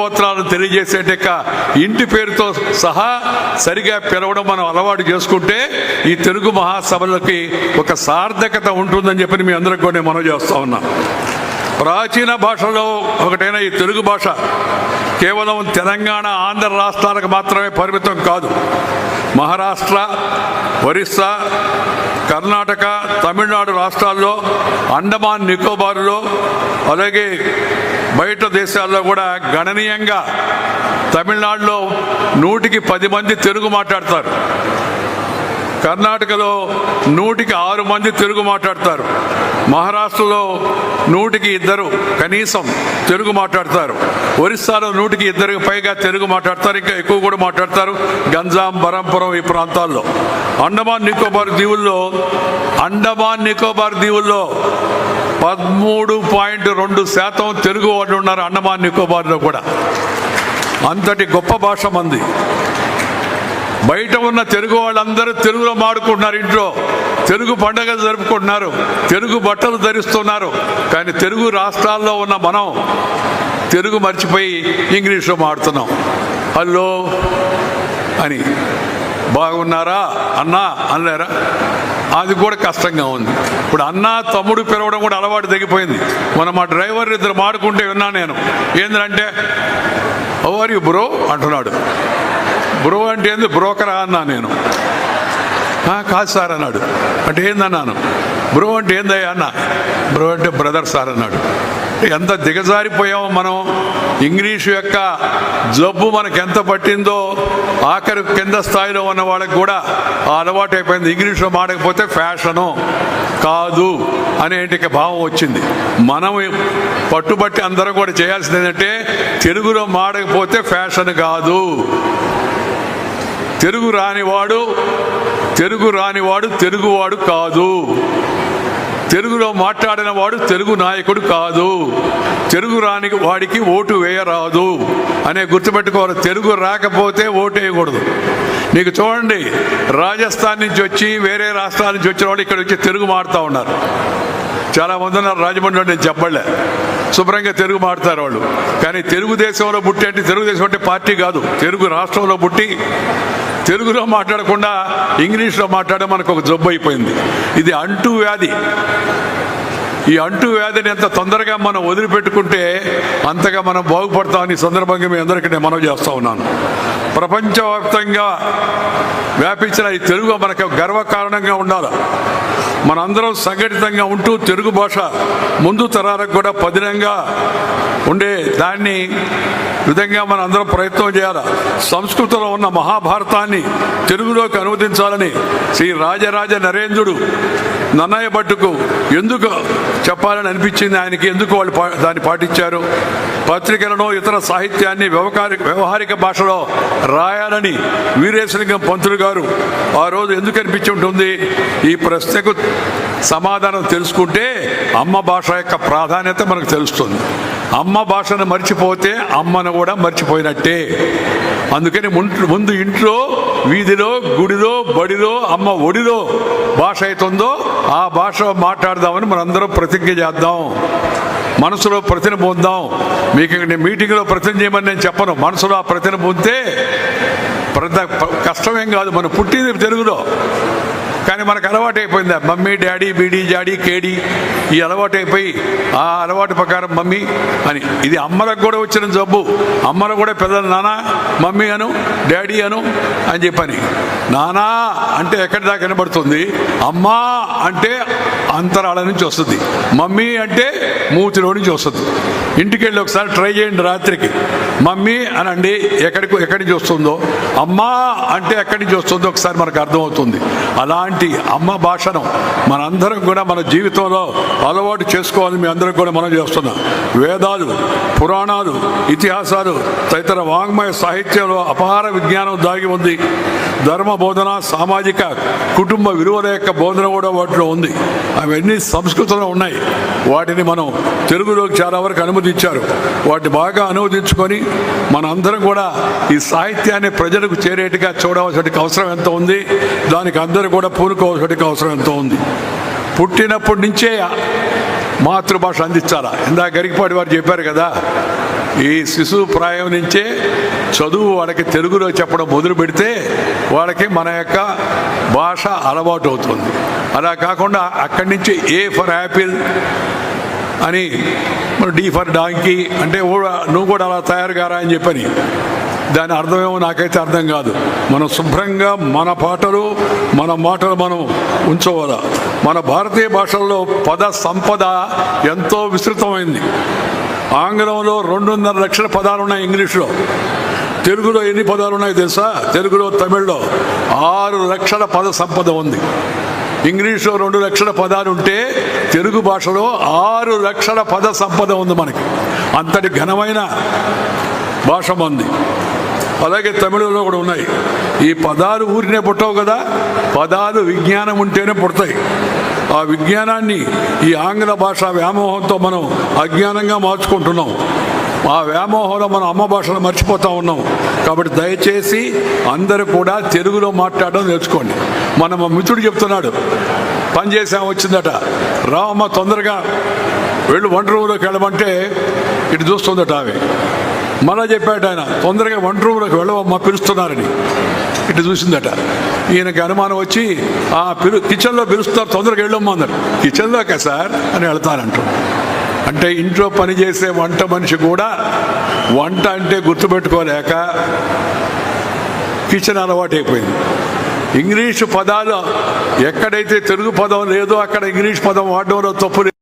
గోత్రాలను తెలియజేసేట ఇంటి పేరుతో సహా సరిగా పిలవడం మనం అలవాటు చేసుకుంటే ఈ తెలుగు మహాసభలకి ఒక సార్థకత ఉంటుందని చెప్పి మీ అందరికి కూడా నేను మనం చేస్తా ఉన్నా. ప్రాచీన భాషలో ఒకటైన ఈ తెలుగు భాష కేవలం తెలంగాణ ఆంధ్ర రాష్ట్రాలకు మాత్రమే పరిమితం కాదు. మహారాష్ట్ర ఒరిస్సా కర్ణాటక తమిళనాడు రాష్ట్రాల్లో అండమాన్ నికోబార్లో అలాగే బయట దేశాల్లో కూడా గణనీయంగా తమిళనాడులో నూటికి పది మంది తెలుగు మాట్లాడతారు. కర్ణాటకలో నూటికి ఆరు మంది తెలుగు మాట్లాడతారు. మహారాష్ట్రలో నూటికి ఇద్దరు కనీసం తెలుగు మాట్లాడతారు. ఒరిస్సాలో నూటికి ఇద్దరికి పైగా తెలుగు మాట్లాడతారు ఇంకా ఎక్కువ కూడా మాట్లాడతారు గంజాం బరంపురం ఈ ప్రాంతాల్లో. అండమాన్ నికోబార్ దీవుల్లో అండమాన్ నికోబార్ దీవుల్లో పదమూడు పాయింట్ రెండు శాతం తెలుగు వాళ్ళు ఉన్నారు అండమాన్ నికోబార్లో కూడా. అంతటి గొప్ప భాష మంది. బయట ఉన్న తెలుగు వాళ్ళందరూ తెలుగులో మాడుకుంటున్నారు ఇంట్లో. తెలుగు పండుగలు జరుపుకుంటున్నారు. తెలుగు బట్టలు ధరిస్తున్నారు. కానీ తెలుగు రాష్ట్రాల్లో ఉన్న మనం తెలుగు మర్చిపోయి ఇంగ్లీష్లో మాడుతున్నాం. హలో అని. బాగున్నారా? అన్నా అనలేరా? అది కూడా కష్టంగా ఉంది. ఇప్పుడు అన్న తమ్ముడు పిలవడం కూడా అలవాటు తగ్గిపోయింది మన మా డ్రైవర్ ఇద్దరు మాడుకుంటే విన్నా నేను. ఏంటంటే ఓవర్ యు బ్రో అంటున్నాడు. బ్రో అంటే ఏంది? బ్రోకరా అన్నా నేను. కాదు సార్ అన్నాడు. అంటే ఏందన్నాను? బ్రో అంటే ఏందయ్యా అన్న? బ్రో అంటే బ్రదర్ సార్ అన్నాడు. ఎంత దిగజారిపోయామో మనం? ఇంగ్లీషు యొక్క జబ్బు మనకు ఎంత పట్టిందో ఆఖరి కింద స్థాయిలో ఉన్న వాళ్ళకి కూడా ఆ అలవాటు అయిపోయింది. ఇంగ్లీష్లో మాడకపోతే ఫ్యాషను కాదు అనేటి భావం వచ్చింది. మనం పట్టుబట్టి అందరం కూడా చేయాల్సింది ఏంటంటే తెలుగులో మాడకపోతే ఫ్యాషన్ కాదు. తెలుగు రానివాడు తెలుగు రానివాడు తెలుగువాడు కాదు. తెలుగులో మాట్లాడిన వాడు తెలుగు నాయకుడు కాదు. తెలుగు రాని వాడికి ఓటు వేయరాదు. అనే గుర్తుపెట్టుకోవాలి. తెలుగు రాకపోతే ఓటు వేయకూడదు. నీకు చూడండి రాజస్థాన్ నుంచి వచ్చి వేరే రాష్ట్రాల నుంచి వచ్చిన వాళ్ళు ఇక్కడ వచ్చి తెలుగు మాడుతూ ఉన్నారు. చాలా మంది ఉన్నారు. రాజమండ్రిలో నేను చెప్పలే. శుభ్రంగా తెలుగు మాడతారు వాళ్ళు. కానీ తెలుగుదేశంలో పుట్టి అంటే తెలుగుదేశం అంటే పార్టీ కాదు. తెలుగు రాష్ట్రంలో పుట్టి తెలుగులో మాట్లాడకుండా ఇంగ్లీష్లో మాట్లాడే మనకు ఒక జబ్బు అయిపోయింది. ఇది అంటూ వ్యాధి. ఈ అంటూ వ్యాధిని ఎంత తొందరగా మనం వదిలిపెట్టుకుంటే అంతగా మనం బాగుపడతామని సందర్భంగా మీ అందరికీ నేను మనవి చేస్తూ ఉన్నాను. ప్రపంచవ్యాప్తంగా వ్యాపించిన ఈ తెలుగు మనకు గర్వకారణంగా ఉండాలి. మనందరం సంఘటితంగా ఉంటూ తెలుగు భాష ముందు తరాలకు కూడా పదినంగా ఉండే దాన్ని విధంగా మనం అందరం ప్రయత్నం చేయాలి? సంస్కృతంలో ఉన్న మహాభారతాన్ని తెలుగులోకి అనువదించాలని శ్రీ రాజరాజ నరేంద్రుడు నన్నయ్య భట్టుకు ఎందుకు చెప్పాలని అనిపించింది? ఆయనకి ఎందుకు వాళ్ళు పా- దాన్ని పాటించారు? పత్రికలను ఇతర సాహిత్యాన్ని వ్యవహారిక వ్యవహారిక భాషలో రాయాలని వీరేశలింగం పంతులు గారు ఆ రోజు ఎందుకు అనిపించి ఉంటుంది? ఈ ప్రశ్నకు సమాధానం తెలుసుకుంటే అమ్మ భాష యొక్క ప్రాధాన్యత మనకు తెలుస్తుంది. అమ్మ భాషను మర్చిపోతే అమ్మను కూడా మర్చిపోయినట్టే. అందుకని ముందు ముందు ఇంట్లో వీధిలో గుడిలో బడిలో అమ్మ ఒడిలో భాష అవుతుందో ఆ భాష మాట్లాడదామని మనందరం ప్రతిజ్ఞ చేద్దాం. మనసులో ప్రతిన పొందాం. మీకు నేను మీటింగ్లో ప్రతిన చేయమని నేను చెప్పను. మనసులో ఆ ప్రతిన పొందితే ప్రత కష్టమేం కాదు. మనం పుట్టింది తెలుగులో. కానీ మనకు అలవాటు అయిపోయింది మమ్మీ డాడీ బీడీ జాడీ కేడీ ఈ అలవాటు అయిపోయి ఆ అలవాటు ప్రకారం మమ్మీ అని. ఇది అమ్మలకు కూడా వచ్చిన జబ్బు. అమ్మలు కూడా పెద్దలు నానా మమ్మీ అను డాడీ అను అని చెప్పని. నానా అంటే ఎక్కడి దాకా వినబడుతుంది? అమ్మా అంటే అంతరాళ నుంచి వస్తుంది. మమ్మీ అంటే మూతిలో నుంచి వస్తుంది. ఇంటికి వెళ్ళి ఒకసారి ట్రై చేయండి రాత్రికి. మమ్మీ అనండి ఎక్కడికి ఎక్కడి నుంచి వస్తుందో? అమ్మా అంటే ఎక్కడి నుంచి వస్తుందో ఒకసారి మనకు అర్థమవుతుంది. అలాంటి అమ్మ భాషను మనందరం కూడా మన జీవితంలో అలవాటు చేసుకోవాలని మీ అందరం కూడా మనం చేస్తున్నాం. వేదాలు పురాణాలు ఇతిహాసాలు తదితర వాంగ్మయ సాహిత్యంలో అపార విజ్ఞానం దాగి ఉంది. ధర్మ బోధన సామాజిక కుటుంబ విలువల యొక్క బోధన కూడా వాటిలో ఉంది. అవన్నీ సంస్కృతంలో ఉన్నాయి. వాటిని మనం తెలుగులోకి చాలా వరకు అనుమతించారు. వాటిని బాగా అనువదించుకొని మన అందరం కూడా ఈ సాహిత్యాన్ని ప్రజలకు చేరేట్టుగా చూడవలసిన అవసరం ఎంత ఉంది? దానికి అందరూ కూడా పూనుకోవాల్సిన అవసరం ఎంత ఉంది? పుట్టినప్పటి నుంచే మాతృభాష అందించాలా? ఇందాక గరికపాటి వారు చెప్పారు కదా ఈ శిశువు ప్రాయం నుంచే చదువు వాళ్ళకి తెలుగులో చెప్పడం మొదలు పెడితే వాళ్ళకి మన యొక్క భాష అలవాటు అవుతుంది. అలా కాకుండా అక్కడి నుంచి ఏ ఫర్ యాపిల్ అని డి ఫర్ డాంకీ అంటే నువ్వు కూడా అలా తయారు కారా అని చెప్పని దాని అర్థమేమో నాకైతే అర్థం కాదు. మనం శుభ్రంగా మన పాటలు మన మాటలు మనం ఉంచవల. మన భారతీయ భాషల్లో పద సంపద ఎంతో విస్తృతమైంది. ఆంగ్లంలో రెండున్నర లక్షల పదాలు ఉన్నాయి ఇంగ్లీష్లో. తెలుగులో ఎన్ని పదాలు ఉన్నాయి తెలుసా? తెలుగులో తమిళ్ళో. ఆరు లక్షల పద సంపద ఉంది. ఇంగ్లీష్లో రెండు లక్షల పదాలు ఉంటే తెలుగు భాషలో ఆరు లక్షల పద సంపద ఉంది మనకి. అంతటి ఘనమైన భాష ఉంది అలాగే తమిళంలో కూడా ఉన్నాయి. ఈ పదాలు ఊరినే పుట్టవు కదా? పదాలు విజ్ఞానం ఉంటేనే పుడతాయి. ఆ విజ్ఞానాన్ని ఈ ఆంగ్ల భాష వ్యామోహంతో మనం అజ్ఞానంగా మార్చుకుంటున్నాం. ఆ వ్యామోహంలో మనం అమ్మ భాషను మర్చిపోతూ ఉన్నాం. కాబట్టి దయచేసి అందరూ కూడా తెలుగులో మాట్లాడడం నేర్చుకోండి. మన మిత్రుడు చెప్తున్నాడు పని చేసాం వచ్చిందట. రామమ్మ తొందరగా వెళ్ళు వంట రూమ్లోకి వెళ్ళమంటే ఇటు చూస్తుందట ఆమె. మళ్ళా చెప్పాడు ఆయన తొందరగా వంట రూమ్లోకి వెళ్ళవమ్మ పిలుస్తున్నారని. ఇటు చూసిందట. ఈయనకి అనుమానం వచ్చి ఆ పిలు కిచెన్లో పిలుస్తారు తొందరగా వెళ్ళమ్మా అన్నారు. కిచెన్లోకా సార్? అని వెళ్తానంటాడు. అంటే ఇంట్లో పని చేసే వంట మనిషి కూడా వంట అంటే గుర్తుపెట్టుకోలేక కిచెన్ అలవాటు అయిపోయింది. ఇంగ్లీషు పదాలు ఎక్కడైతే తెలుగు పదం లేదో అక్కడ ఇంగ్లీష్ పదం వాడడంలో తప్పు లేదు.